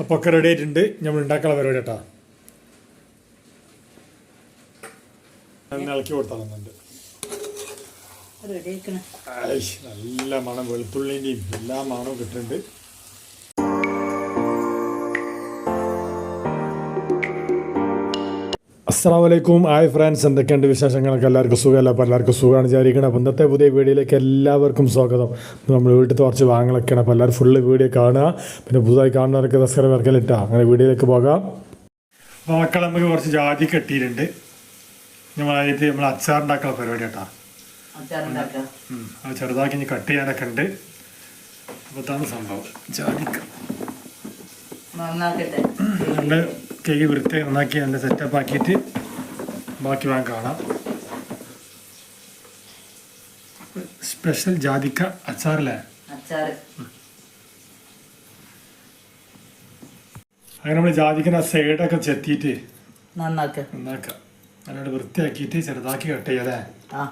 അപ്പോൾ ഒക്കെ റെഡി ആയിട്ടുണ്ട്. നമ്മൾ ഉണ്ടാക്കാനുള്ള പരിപാടി കേട്ടോ. ഇളക്കി കൊടുത്താളുന്നുണ്ട് നല്ല മണം വെളുത്തുള്ളിന്റെയും എല്ലാ മണവും കിട്ടുന്നുണ്ട്. അസ്സാം വലൈക്കും ഹായ് ഫ്രണ്ട്സ് എന്തൊക്കെയുണ്ട് വിശേഷങ്ങളൊക്കെ? എല്ലാവർക്കും സുഖമല്ല? അപ്പോൾ എല്ലാവർക്കും സുഖമാണ് വിചാരിക്കണം. അപ്പോൾ ഇന്നത്തെ പുതിയ വീഡിയോയിലേക്ക് എല്ലാവർക്കും സ്വാഗതം. നമ്മൾ വീട്ടിൽ കുറച്ച് വാങ്ങലൊക്കെയാണ്. അപ്പോൾ എല്ലാവരും ഫുള്ള് വീഡിയോ കാണുക. പിന്നെ പുതുതായി കാണുന്നവർക്ക് സബ്സ്ക്രൈബ് വർക്കലിട്ടാ അങ്ങനെ വീഡിയോയിലേക്ക് പോകാം. അപ്പോൾ മക്കൾ നമുക്ക് കുറച്ച് ജാതി കെട്ടിയിട്ടുണ്ട്. നമ്മളായിട്ട് നമ്മൾ അച്ചാറുണ്ടാക്കുന്ന പരിപാടി കേട്ടോ. അത് ചെറുതാക്കി ഇനി കട്ട് ചെയ്യാനൊക്കെ ഉണ്ട്. അപ്പോൾ ഇതാണ് സംഭവം. ജാതിക്ക. നന്നാക്കട്ടെ. നല്ല കേക്ക് വൃത്തി നന്നാക്കി നല്ല സെറ്റപ്പ് ആക്കിയിട്ട് ബാക്കി വാങ്ങി കാണാം. സ്പെഷ്യൽ ജാതിക്ക അച്ചാറല്ലേ? അച്ചാറ് അങ്ങനെ നമ്മൾ ജാതിക്കുന്ന സൈഡൊക്കെ ചെത്തിയിട്ട് നന്നാക്ക. നന്നാക്കുക അതിനോട് വൃത്തിയാക്കിയിട്ട് ചെറുതാക്കി കട്ട് ചെയ്യല്ലേ ആ.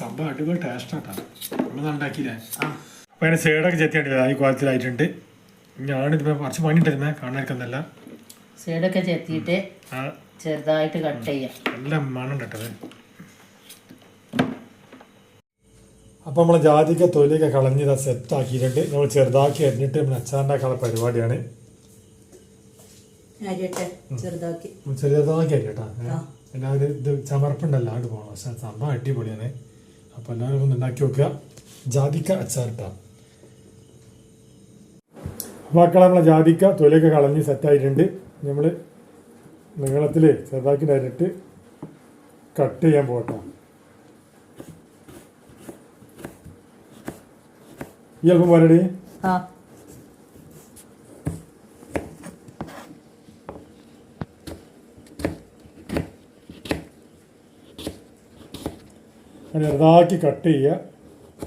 സംഭവം അടിപൊളി ടേസ്റ്റാട്ടാ നമ്മൾ ഉണ്ടാക്കിയില്ലേ അപ്പോൾ അതിന് സൈഡൊക്കെ ചെത്തിയാണ്ട് ഈ കോലത്തിലായിട്ടുണ്ട്. ഞാനിതിപ്പോൾ കുറച്ച് പണിയിട്ടിരുന്നേ കാണാനിരിക്കുന്നല്ല സൈഡൊക്കെ ചെത്തിയിട്ട് ചെറുതായിട്ട് കട്ട് ചെയ്യാം. എല്ലാം മണം കേട്ടത് അപ്പോൾ നമ്മൾ ജാതിക്ക തൊലിയൊക്കെ കളഞ്ഞ് ഇതാ സെറ്റ് ആക്കിയിട്ടുണ്ട്. നമ്മൾ ചെറുതാക്കി അരിഞ്ഞിട്ട് നമ്മൾ അച്ചാറിന്റെ പരിപാടിയാണ്. ചെറുതാക്കി. ചെറുതാക്കി അരിട്ടാ ആ. എല്ലാവരും ഇത് ചമർപ്പുണ്ടല്ലോ അങ്ങോട്ട് പോകണം പക്ഷെ സംഭവം അടിപൊളിയാണ്. അപ്പോൾ എല്ലാവരും ഒന്ന് ഉണ്ടാക്കി വെക്കുക ജാതിക്ക അച്ചാറിട്ടാ മക്കളെ നമ്മളെ ജാതിക്ക തൊലിയൊക്കെ കളഞ്ഞ് സെറ്റായിട്ടുണ്ട് നമ്മൾ നീളത്തിൽ ചെറുതാക്കി അരിഞ്ഞിട്ട് കട്ട് ചെയ്യാൻ പോകട്ടെ. ഈ അല്പം പോരടി ആ. ചെറുതാക്കി കട്ട് ചെയ്യുക.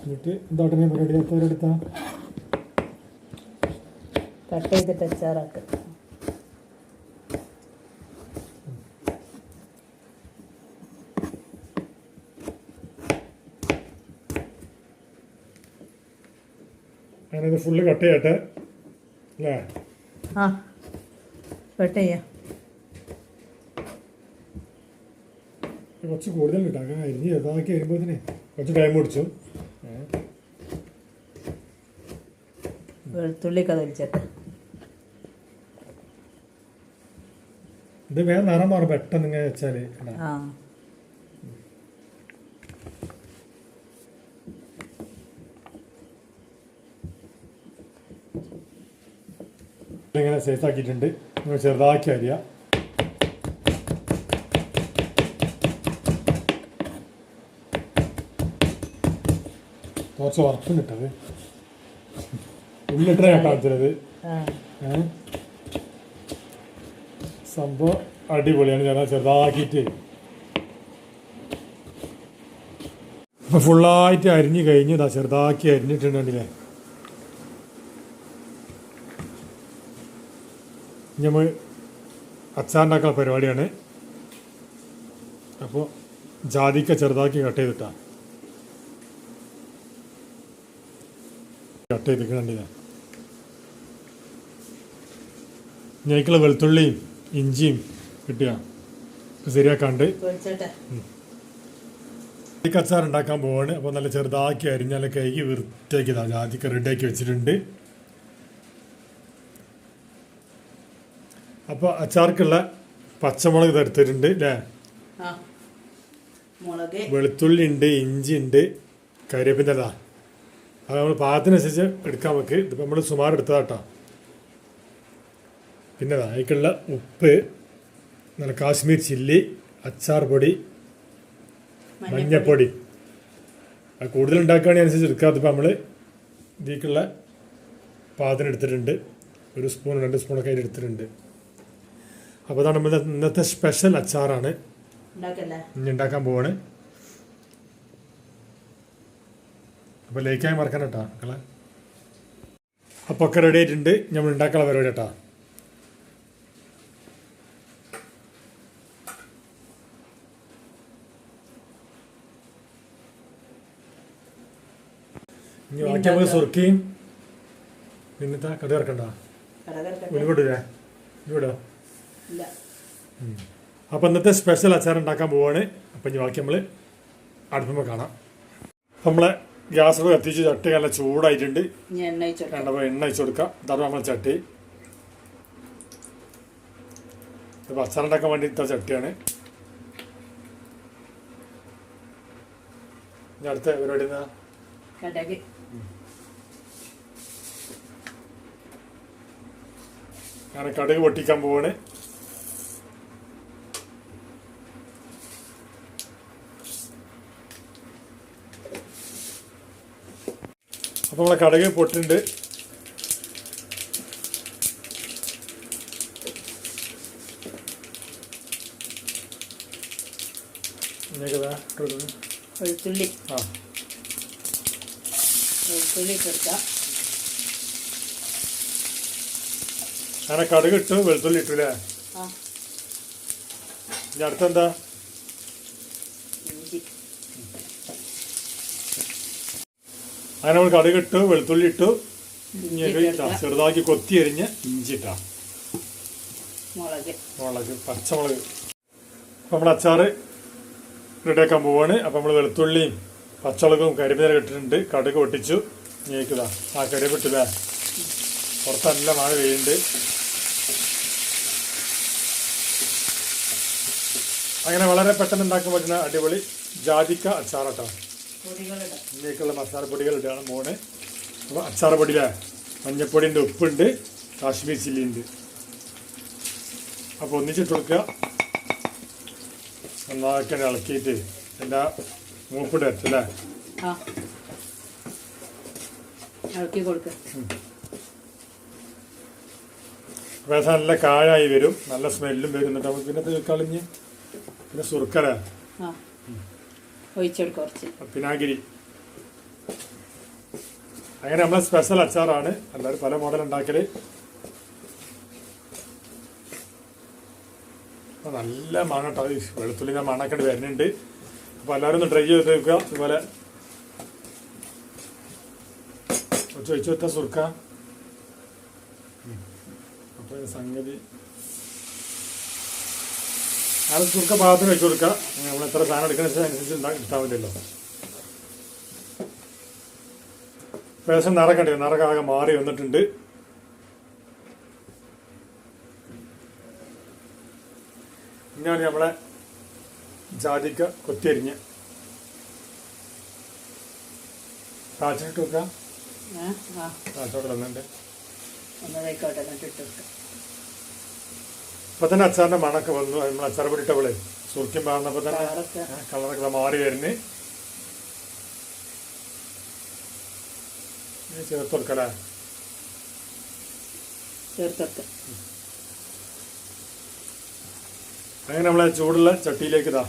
എന്നിട്ട് എന്താട്ടെ പരിപാടി എത്തവരെടുത്താ കട്ട് ചെയ്തിട്ട് അച്ചാറാക്കുക ഫുള്ള് കട്ട് ചെയ്യട്ടെ? അല്ലേ? ആ കട്ട് ചെയ്യാം. കുറച്ച് കൂടുതൽ കിട്ടാം. കാരണം അരിഞ്ഞ് ചെറുതാക്കി വരുമ്പോഴത്തേനെ കുറച്ച് ടൈം പിടിച്ചു. വെളുത്തുള്ളി ഇത് വേറെ നിറം മാറും പെട്ടെന്ന് ഇങ്ങനെ വെച്ചാൽ ആ. ഇങ്ങനെ സേഫ് ആക്കിയിട്ടുണ്ട്. ചെറുതാക്കി അരിയ. കുറച്ച് കിട്ടത് ഉള്ളിട്ടേ കാണിച്ചത്? സംഭവം അടിപൊളിയാണ്. ഞാൻ ചെറുതാക്കിയിട്ട്. ഇപ്പൊ ഫുള്ളായിട്ട് അരിഞ്ഞ് കഴിഞ്ഞ് ഇതാ ചെറുതാക്കി അരിഞ്ഞിട്ടുണ്ടല്ലേ നമ്മൾ അച്ചാറുണ്ടാക്കുന്ന പരിപാടിയാണ്. അപ്പോൾ ജാതിക്ക ചെറുതാക്കി കട്ട് ചെയ്തിട്ടാ. കട്ട് ചെയ്തിട്ട് കണ്ടില്ലേ ഞേക്കുള്ള വെളുത്തുള്ളിയും ഇഞ്ചിയും കിട്ടുക. ശരിയാക്കാണ്ട്. ഈ അച്ചാർ ഉണ്ടാക്കാൻ പോവാണ്. അപ്പോൾ നല്ല ചെറുതാക്കി അരിഞ്ഞാൽ കൈക്ക് വൃത്തിയാക്കിയതാ. ജാതിക്ക റെഡിയാക്കി വെച്ചിട്ടുണ്ട്. അപ്പോൾ അച്ചാർക്കുള്ള പച്ചമുളക് തരുത്തിട്ടുണ്ട് അല്ലേ വെളുത്തുള്ളി ഉണ്ട് ഇഞ്ചി ഉണ്ട് കരിവേപ്പിന്റെ അതാ നമ്മൾ പാകത്തിനനുസരിച്ച് എടുക്കാൻ നമുക്ക് ഇതിപ്പോൾ നമ്മൾ സുമാർ എടുത്തതാട്ടോ. പിന്നെ അതിലേക്കുള്ള ഉപ്പ് നല്ല കാശ്മീർ ചില്ലി അച്ചാർ പൊടി മഞ്ഞപ്പൊടി. അത് കൂടുതൽ ഉണ്ടാക്കുകയാണെങ്കിൽ അനുസരിച്ച് എടുക്കാത്ത ഇപ്പം നമ്മൾ ഇതിലേക്കുള്ള പാകത്തിന് എടുത്തിട്ടുണ്ട്. ഒരു സ്പൂൺ രണ്ട് സ്പൂണൊക്കെ അതിൽ എടുത്തിട്ടുണ്ട്. അപ്പോൾ അതാണ് നമ്മുടെ ഇന്നത്തെ സ്പെഷ്യൽ അച്ചാറാണ്. ഇനി ഉണ്ടാക്കാൻ പോവാണ്. അപ്പോൾ ലൈക്കായി മറക്കണം കേട്ടോ മക്കളെ. അപ്പോൾ ഒക്കെ റെഡി ആയിട്ടുണ്ട്. നമ്മൾ ഉണ്ടാക്കാനുള്ള പരിപാടി കേട്ടോ ഇനി ബാക്കി നമുക്ക് സുർക്കിയും പിന്നത്തെ കഥ ഇറക്കണ്ട ഉരുവിടൂലേ അപ്പം ഇന്നത്തെ സ്പെഷ്യൽ അച്ചാർ ഉണ്ടാക്കാൻ പോവാണ്. അപ്പം ഇനി ബാക്കി നമ്മൾ അടുപ്പുമ്പോൾ കാണാം. നമ്മളെ ഗ്യാസ് കത്തിച്ച് ചട്ടി നല്ല ചൂടായിട്ടുണ്ട്. എണ്ണ അയച്ചു വേണ്ടപ്പോൾ എണ്ണ ഒഴിച്ച് കൊടുക്കാം. ഇതാണ് നമ്മളെ ചട്ടി. ഇത് അച്ചാർ ഉണ്ടാക്കാൻ വേണ്ടി ഇത്ത ചട്ടിയാണ്. ഇനി അടുത്ത പരിപാടി എന്താ? കടക്. ഞാൻ കടുക് പൊട്ടിക്കാൻ പോവാണ്. അപ്പോൾ നമ്മളെ കടകിൽ പൊട്ടുണ്ട്. ഇങ്ങനെയൊക്കെ വെളുത്തുള്ളി ആ. വെളുത്തുള്ളി ഇട്ടെടുക്കാം അങ്ങനെ കടുക് ഇട്ടു വെളുത്തുള്ളി ഇട്ടു അല്ലേ ഇനി അടുത്തെന്താ ഇഞ്ചി അങ്ങനെ നമ്മൾ കടുക് ഇട്ടു വെളുത്തുള്ളി ഇട്ട്. ചെറുതാക്കി കൊത്തി എരിഞ്ഞ് ഇഞ്ചി ഇട്ടാ മുളക്. മുളക് പച്ചമുളക്. അപ്പം നമ്മൾ അച്ചാറ് റെഡിയാക്കാൻ പോവാണ്. അപ്പം നമ്മൾ വെളുത്തുള്ളിയും പച്ചമുളകും കരിമീര ഇട്ടിട്ടുണ്ട്. കടുക് പൊട്ടിച്ചു. ഞേക്കുതാ ആ കരിവിട്ടില്ലേ പുറത്ത് നല്ല മഴ പെയ്യുന്നുണ്ട്. അങ്ങനെ വളരെ പെട്ടെന്ന് ഉണ്ടാക്കാൻ പറ്റുന്ന അടിപൊളി ജാതിക്ക അച്ചാറട്ടോ. പൊടികളിടാം ഇതിലേക്കുള്ള മസാലപ്പൊടികൾ ഇട്ടാണ് മോണ് അപ്പോൾ അച്ചാർ പൊടിയിലെ മഞ്ഞപ്പൊടിയുണ്ട് ഉപ്പുണ്ട് കാശ്മീർ ചില്ലി ഉണ്ട്. അപ്പോൾ ഒന്നിച്ചിട്ട് കൊടുക്കുക. നന്നാക്കി ഇളക്കിയിട്ട് എല്ലാ മൂപ്പിട്ട് അല്ലേ? അപ്പോൾ നല്ല കായായി വരും നല്ല സ്മെല്ലും വരും. എന്നിട്ട് നമുക്ക് പിന്നെ കളിഞ്ഞ് പിന്നെ സുർക്കര. ആ കുറച്ച്. പിനാഗിരി. അങ്ങനെ നമ്മളെ സ്പെഷ്യൽ അച്ചാറാണ്. എല്ലാവരും പല മോഡൽ ഉണ്ടാക്കൽ. നല്ല മണം കേട്ടോ ഈ വെളുത്തുള്ളിന്റെ മണൊക്കെ വരുന്നുണ്ട്. അപ്പൊ എല്ലാവരും ഒന്ന് ട്രൈ ചെയ്ത് നോക്കുക. ഇതുപോലെ. ചോദിച്ചു വെച്ച സുർക്ക. അപ്പോൾ അപ്പൊ സംഗതി ആ ചുരുക്ക പാകത്തിന് വെച്ച് കൊടുക്കുക നമ്മൾ എത്ര സാധനം എടുക്കുന്ന അനുസരിച്ച് ഇഷ്ടാവില്ലല്ലോ പേശം നിറക്കണ്ടേ? നിറക്കാകെ മാറി വന്നിട്ടുണ്ട്. ഇന്നാണ് നമ്മളെ ജാതിക്ക കൊത്തിയരിഞ്ഞ്. കാച്ചിട്ട് വെക്കാം. കാച്ചോട്ട് എന്നിട്ട് ഇട്ട് കൊടുക്കുക ഇപ്പൊ തന്നെ അച്ചാറിന്റെ മണൊക്കെ വന്നു. നമ്മൾ അച്ചാർ പൊടിയിട്ടവളെ സുർക്കം പാടുന്നപ്പോ തന്നെ കളറൊക്കെ. മാറി വരുന്നു. ചേർത്ത് കൊടുക്കലേ അങ്ങനെ നമ്മളെ ചൂടുള്ള ചട്ടിയിലേക്ക് ഇതാ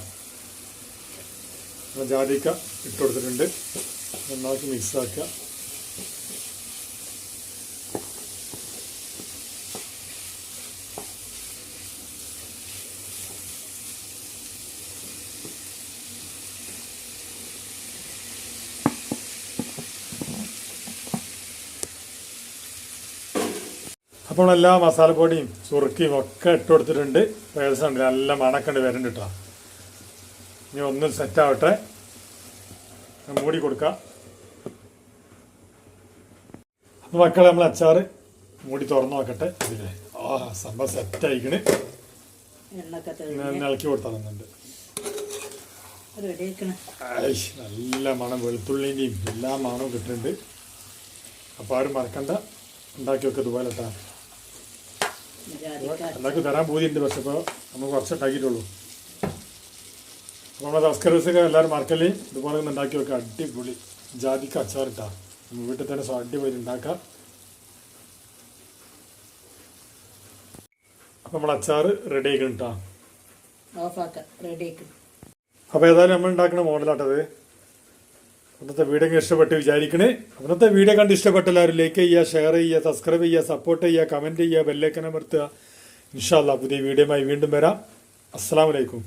ജാതിക്ക ഇട്ട് കൊടുത്തിട്ടുണ്ട്. നന്നാക്കി മിക്സ് അപ്പോൾ എല്ലാ മസാലപ്പൊടിയും ചുറുക്കിയും ഒക്കെ ഇട്ട് കൊടുത്തിട്ടുണ്ട്. പേഴ്സുണ്ട് നല്ല മണക്കണ്ട് വരണ്ട് കേട്ടോ ഇനി ഒന്ന് സെറ്റ് ആവട്ടെ. ഞാൻ മൂടി കൊടുക്കാം. അപ്പോൾ മക്കളെ നമ്മൾ അച്ചാറ് മൂടി തുറന്നു നോക്കട്ടെ. ഇതിലെ. ആ സംഭവം സെറ്റ് ആയിക്കണ്. എണ്ണൊക്കെ ഇനി ഇളക്കി കൊടുത്താൽ തന്നുണ്ട് റെഡി നല്ല മണം. വെളുത്തുള്ളിന്റെയും എല്ലാ മണവും കിട്ടുന്നുണ്ട്. അപ്പോൾ ആരും മറക്കണ്ട. ഉണ്ടാക്കി വെക്കുക ഇതുപോലെ കേട്ടോ ഉണ്ടാക്കി തരാൻ പൂതിയുണ്ട് പക്ഷെ ഇപ്പോൾ നമ്മൾ കുറച്ച് ഉണ്ടാക്കിയിട്ടുള്ളൂ. അപ്പോൾ നമ്മുടെ സബ്സ്ക്രൈബേഴ്സൊക്കെ എല്ലാവരും മറക്കല്ലേ ഇതുപോലെ ഒന്ന് ഉണ്ടാക്കി വെക്കുക അടിപൊളി. ജാതിക്ക് അച്ചാറിട്ടാ നമ്മൾ വീട്ടിൽ തന്നെ അടിപൊളി ഉണ്ടാക്കാം. അപ്പോൾ നമ്മൾ അച്ചാർ റെഡി ആക്കണം കേട്ടോ അപ്പോൾ ഏതായാലും നമ്മൾ ഉണ്ടാക്കുന്ന മോഡലാട്ടത് അന്നത്തെ വീഡിയോ ഇഷ്ടപ്പെട്ട് വിചാരിക്കണേ. അന്നത്തെ വീഡിയോ കണ്ട് ഇഷ്ടപ്പെട്ട എല്ലാവരും ലൈക്ക് ചെയ്യുക ഷെയർ ചെയ്യുക സബ്സ്ക്രൈബ് ചെയ്യുക സപ്പോർട്ട് ചെയ്യുക കമന്റ് ചെയ്യുക ബെല്ലേക്കൻ അമർത്തുക ഇൻഷാല്ല പുതിയ വീഡിയോയുമായി വീണ്ടും വരാം. അസ്സാം വലൈക്കും